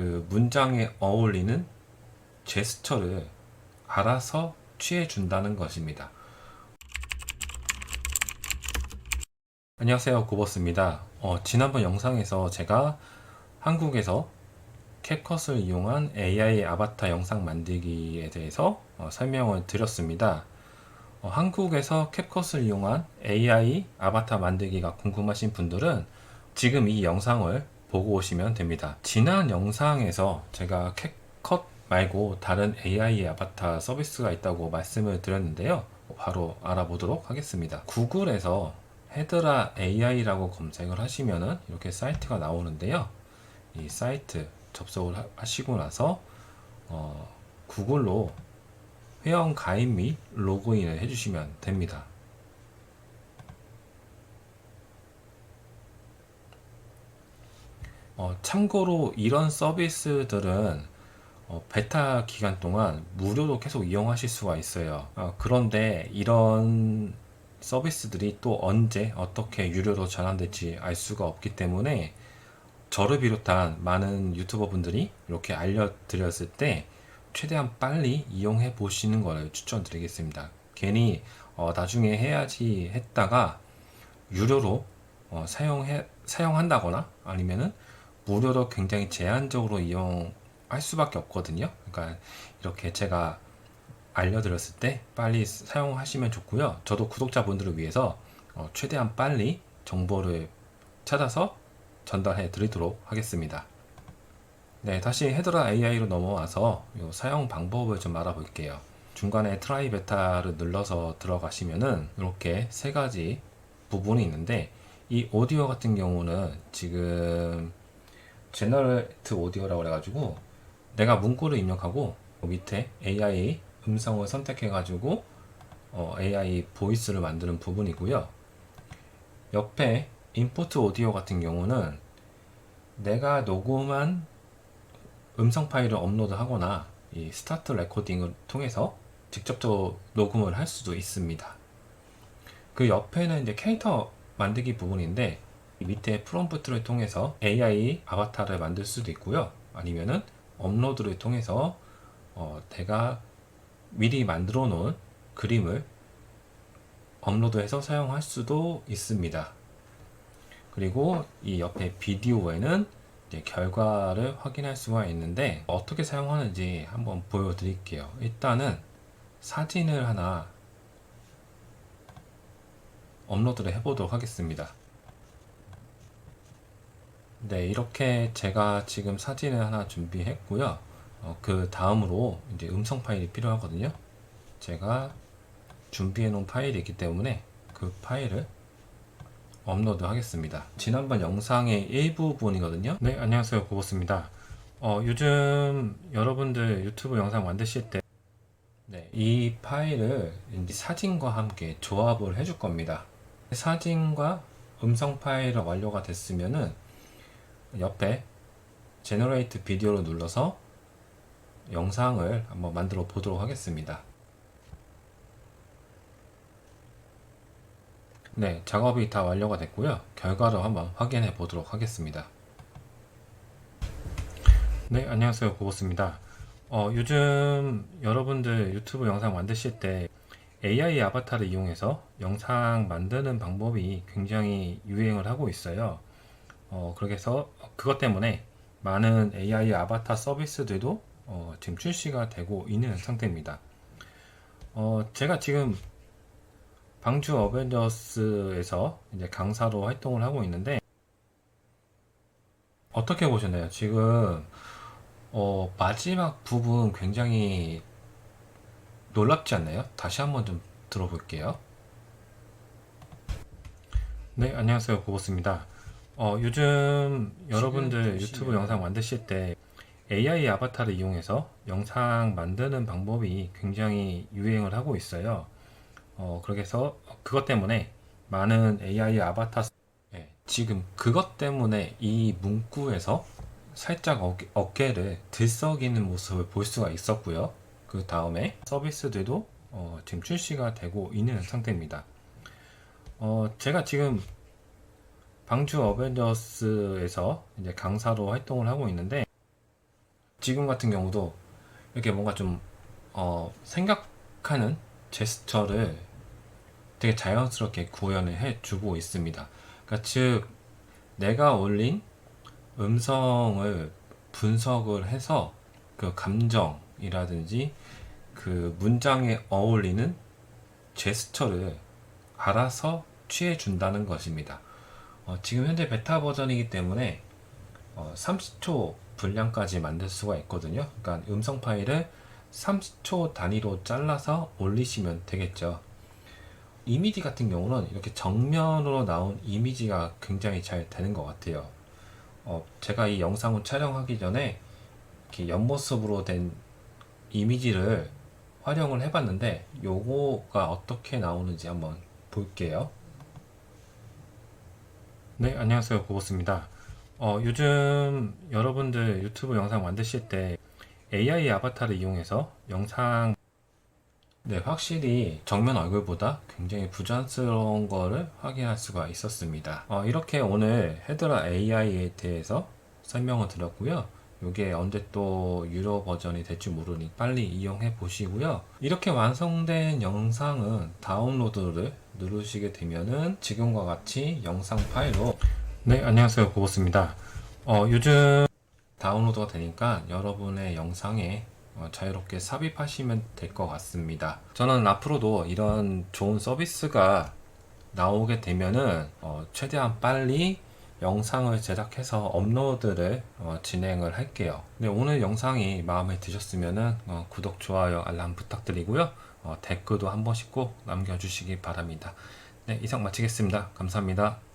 그 문장에 어울리는 제스처를 알아서 취해 준다는 것입니다. 안녕하세요 고버스입니다. 어, 지난번 영상에서 제가 한국에서 캡컷을 이용한 AI 아바타 영상 만들기에 대해서 어, 설명을 드렸습니다. 어, 한국에서 캡컷을 이용한 AI 아바타 만들기가 궁금하신 분들은 지금 이 영상을 보고 오시면 됩니다. 지난 영상에서 제가 캡컷 말고 다른 AI 아바타 서비스가 있다고 말씀을 드렸는데요. 바로 알아보도록 하겠습니다. 구글에서 헤드라 AI라고 검색을 하시면은 이렇게 사이트가 나오는데요. 이 사이트 접속을 하- 하시고 나서 어, 구글로 회원 가입 및 로그인을 해주시면 됩니다. 어, 참고로 이런 서비스들은 어, 베타 기간 동안 무료로 계속 이용하실 수가 있어요. 어, 그런데 이런 서비스들이 또 언제 어떻게 유료로 전환될지 알 수가 없기 때문에 저를 비롯한 많은 유튜버 분들이 이렇게 알려드렸을 때 최대한 빨리 이용해 보시는 것을 추천드리겠습니다. 괜히 어, 나중에 해야지 했다가 유료로 어, 사용해 사용한다거나 아니면은 무료로 굉장히 제한적으로 이용할 수밖에 없거든요. 그러니까 이렇게 제가 알려드렸을 때 빨리 사용하시면 좋고요. 저도 구독자분들을 위해서 어, 최대한 빨리 정보를 찾아서 전달해 드리도록 하겠습니다. 네, 다시 헤드라 AI로 넘어와서 요 사용 방법을 좀 알아볼게요. 중간에 트라이 베타를 눌러서 들어가시면은 이렇게 세 가지 부분이 있는데 이 오디오 같은 경우는 지금 제너레이트 오디오라고 해가지고 내가 문구를 입력하고 밑에 AI 음성을 선택해가지고 어, AI 보이스를 만드는 부분이고요. 옆에 인포트 오디오 같은 경우는 내가 녹음한 음성 파일을 업로드 하거나 이 스타트 레코딩을 통해서 직접적으로 녹음을 할 수도 있습니다. 그 옆에는 이제 캐릭터 만들기 부분인데 이 밑에 프롬프트를 통해서 AI 아바타를 만들 수도 있고요. 아니면은 업로드를 통해서 어, 내가 미리 만들어 놓은 그림을 업로드해서 사용할 수도 있습니다. 그리고 이 옆에 비디오에는 결과를 확인할 수가 있는데 어떻게 사용하는지 한번 보여드릴게요. 일단은 사진을 하나 업로드를 해보도록 하겠습니다. 네, 이렇게 제가 지금 사진을 하나 준비했고요. 어, 그 다음으로 이제 음성 파일이 필요하거든요. 제가 준비해 놓은 파일이 있기 때문에 그 파일을 업로드 하겠습니다. 지난번 영상의 일부분이거든요. 네, 안녕하세요. 고맙습니다. 어, 요즘 여러분들 유튜브 영상 만드실 때 네, 이 파일을 사진과 함께 조합을 해줄 겁니다. 사진과 음성 파일이 완료가 됐으면은 옆에 제너레이트 비디오를 눌러서 영상을 한번 만들어 보도록 하겠습니다. 네, 작업이 다 완료가 됐고요. 결과를 한번 확인해 보도록 하겠습니다. 네, 안녕하세요. 고맙습니다. 어, 요즘 여러분들 유튜브 영상 만드실 때 AI 아바타를 이용해서 영상 만드는 방법이 굉장히 유행을 하고 있어요. 어, 그래서 그것 때문에 많은 AI 아바타 서비스들도 어, 지금 출시가 되고 있는 상태입니다. 어, 제가 지금 방주 어벤져스에서 이제 강사로 활동을 하고 있는데 어떻게 보셨나요? 지금 어, 마지막 부분 굉장히 놀랍지 않나요? 다시 한번 좀 들어볼게요. 네, 안녕하세요. 고맙습니다. 어, 요즘 여러분들 유튜브 영상 만드실 때 AI 아바타를 이용해서 영상 만드는 방법이 굉장히 유행을 하고 있어요. 어, 그래서 그것 때문에 많은 AI 아바타 예, 지금 그것 때문에 이 문구에서 살짝 어깨, 어깨를 들썩이는 모습을 볼 수가 있었고요. 그 다음에 서비스들도 어, 지금 출시가 되고 있는 상태입니다. 어, 제가 지금 방주 어벤져스에서 이제 강사로 활동을 하고 있는데 지금 같은 경우도 이렇게 뭔가 좀 어, 생각하는 제스처를 되게 자연스럽게 구현을 해주고 있습니다. 그러니까 즉 내가 올린 음성을 분석을 해서 그 감정이라든지 그 문장에 어울리는 제스처를 알아서 취해 준다는 것입니다. 어, 지금 현재 베타 버전이기 때문에 어, 30초 분량까지 만들 수가 있거든요. 그러니까 음성 파일을 30초 단위로 잘라서 올리시면 되겠죠. 이미지 같은 경우는 이렇게 정면으로 나온 이미지가 굉장히 잘 되는 것 같아요. 어, 제가 이 영상을 촬영하기 전에 이렇게 옆모습으로 된 이미지를 활용을 해봤는데 요거가 어떻게 나오는지 한번 볼게요. 네, 안녕하세요. 고고스입니다. 어, 요즘 여러분들 유튜브 영상 만드실 때 AI 아바타를 이용해서 영상 네, 확실히 정면 얼굴보다 굉장히 부자연스러운 거를 확인할 수가 있었습니다. 어, 이렇게 오늘 헤드라 AI에 대해서 설명을 드렸고요. 이게 언제 또 유료 버전이 될지 모르니 빨리 이용해 보시고요. 이렇게 완성된 영상은 다운로드를 누르시게 되면은 지금과 같이 영상 파일로 네, 안녕하세요. 고고스입니다. 어, 요즘 다운로드가 되니까 여러분의 영상에 어, 자유롭게 삽입하시면 될 것 같습니다. 저는 앞으로도 이런 좋은 서비스가 나오게 되면은 어, 최대한 빨리 영상을 제작해서 업로드를 어, 진행을 할게요. 네, 오늘 영상이 마음에 드셨으면은 어, 구독, 좋아요, 알람 부탁드리고요. 어, 댓글도 한 번씩 꼭 남겨주시기 바랍니다. 네, 이상 마치겠습니다. 감사합니다.